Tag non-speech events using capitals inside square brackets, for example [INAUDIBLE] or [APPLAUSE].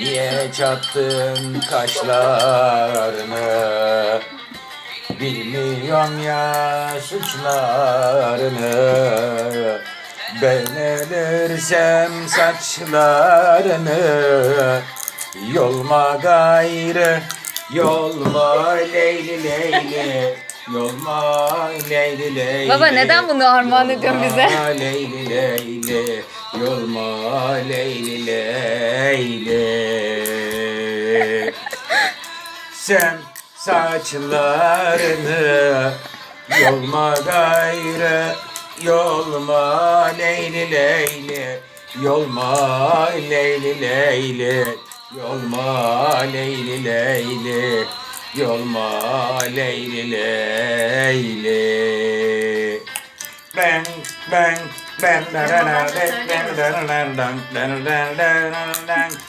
Niye çattın kaşlarını. Bilmiyorum ya suçlarını. Ben ölürsem saçlarını. Yolma gayrı Yolma leyli leyli Yolma leyli leyli. Baba, neden bunu armağan ediyorsun bize? Yolma [LAUGHS] leyli leyli. Yolma leyli leyli. Sen saçlarını Yolma gayrı Yolma leyli leyli. Yolma leyli leyli Yolma leyli leyli Yolma leyli leyli Bang bang bang da da da bang da da da dang da